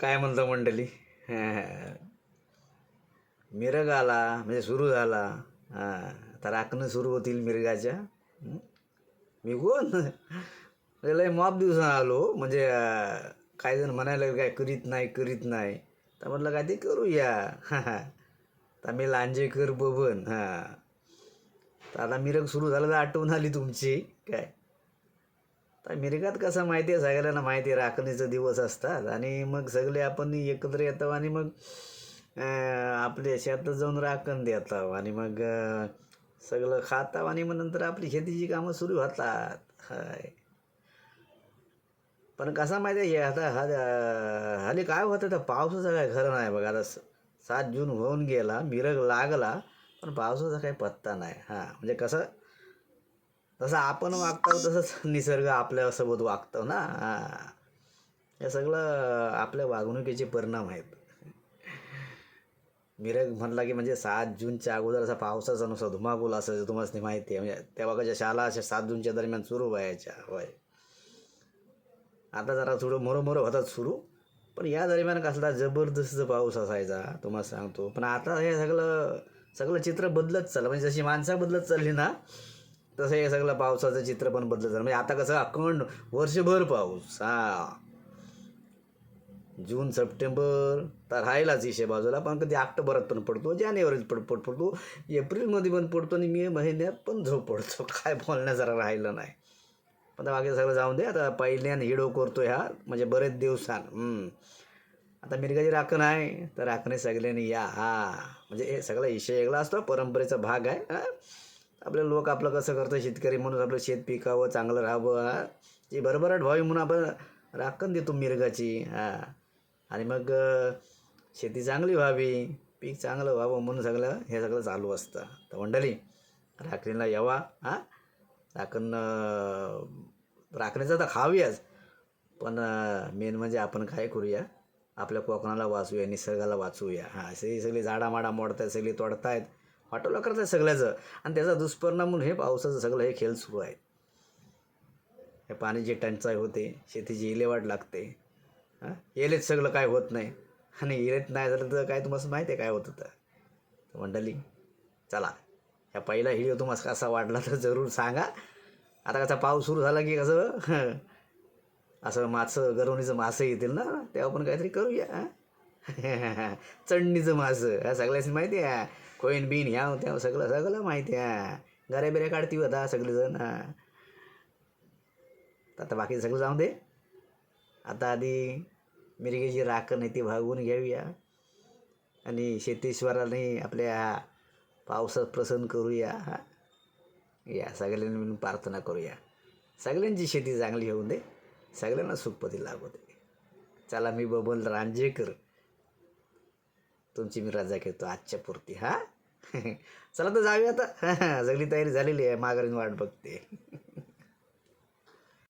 काय म्हणतो मंडळी? मिरग आला म्हणजे सुरू झाला. हां आता राखणं सुरू होतील मिरगाच्या. मी कोण? म्हणजे लय मॉप दिवसानं आलो म्हणजे अं, काही जण म्हणायला काय करीत नाही करीत नाही. तर म्हटलं काय ते करूया तर मी लांजेकर बबन हां. तर आता मिरग सुरू झालं तर आठवण आली तुमची. काय? तर मिरगात कसं माहिती आहे? सगळ्यांना माहिती आहे राखणीचे दिवस असतात. आणि मग सगळे आपण एकत्र येतो आणि मग आपल्या शेतात जाऊन राखण देतो. आणि मग सगळं खाताव आणि मग नंतर आपली शेतीची कामं सुरू होतात. हाय. पण कसा माहिती आहे हे आता हा काय होतं तर पावसाचं काय खरं नाही बघा. आता स- सात जून होऊन गेला मिरग लागला पण पावसाचा काही पत्ता नाही. हां म्हणजे कसं जसं आपण वागतो तसंच निसर्ग आपल्यासोबत वागतो ना. हां. हे सगळं आपल्या वागणुकीचे परिणाम आहेत. मिरग म्हणला की म्हणजे सात जूनच्या अगोदर असा पावसाचा नुसता धुमाकूल असायचं तुम्हाला माहिती आहे. म्हणजे तेव्हा कशा शाळा अशा सात जूनच्या दरम्यान सुरू व्हायच्या होय. आता जरा थोडं मरोमरो होतात सुरू. पण या दरम्यान कसला जबरदस्त पाऊस असायचा तुम्हाला सांगतो. पण आता हे सगळं सगळं चित्र बदलत चाललं. म्हणजे जशी माणसं बदलत चालली ना तसं हे सगळं पावसाचं चित्र पण बदलत चाललं म्हणजे आता कसं अखंड वर्षभर पाऊस. हा. June September. तर राहिलाच इशे बाजूला. पण कधी ऑक्टोबरात पण पडतो जानेवारीत पड पड पडतो एप्रिलमध्ये पण पडतो आणि मे महिन्यात पण झोप पडतो. काय बोलण्या जरा राहिलं नाही. पण आता बाकी सगळं जाऊन दे. आता पहिल्यान हिडो करतो ह्या. म्हणजे बरेच दिवसान. आता मिरगाची राखण आहे. तर राखणे सगळ्यांनी या. हा. म्हणजे हे सगळा इशे वेगळा असतो. परंपरेचा भाग आहे. हा. आपले लोक आपलं कसं करतं शेतकरी म्हणून आपलं शेत पिकावं चांगलं राहावं हा? ती भरभराट व्हावी म्हणून आपण राखण देतो मिरगाची हा? आणि मग शेती चांगली व्हावी पीक चांगलं व्हावं म्हणून सगळं हे सगळं चालू असतं. तर मंडळी राखणीला यावा हां? राखण राखणीचं तर खावीच पण मेन म्हणजे आपण काय करूया? आपल्या कोकणाला वाचूया निसर्गाला वाचूया हां? सगळी सगळी झाडामाडा मोडत आहेत सगळी तोडतायत वाटोला आहे सगळ्याचं. आणि त्याचा दुष्परिणाम म्हणून हे पावसाचं सगळं हे खेळ सुरू आहे हे पाण्याची टंचाई होते शेतीची इलेवाट लागते. हां? येलेत सगळं काय होत नाही. आणि येलेत नाही झालं तर काय तुम्हाला माहिती आहे काय होतं तर चला. ह्या पहिला व्हिडिओ तुम्हाला कसा वाटला तर जरूर सांगा. आता कसा पाऊस सुरू झाला की कसं? असं मासं गरवणीचं मासं येतील ना? तेव्हा आपण काहीतरी करूया. हां? चढणीचं मासं ह्या सगळ्याच माहिती आहे? कोईन बिन ह्या त्या सगळं सगळं माहिती आहे. गऱ्या बिऱ्या काढती होता सगळेजण. आता बाकी सगळं जाऊ दे. आता आधी मिरगेची राखण आहे ती भागवून घेऊया. आणि शेतीश्वराने आपल्या पावसात प्रसन्न करूया. हा या सगळ्यांनी मिळून प्रार्थना करूया. सगळ्यांची शेती चांगली होऊन दे. सगळ्यांना सुखपती लागू दे. चला मी बबन रांजेकर तुमची मी रजा घेतो आजच्या पुरती हा? चला तर जाऊया आता. सगळी तयारी झालेली आहे माघारीन वाट बघते.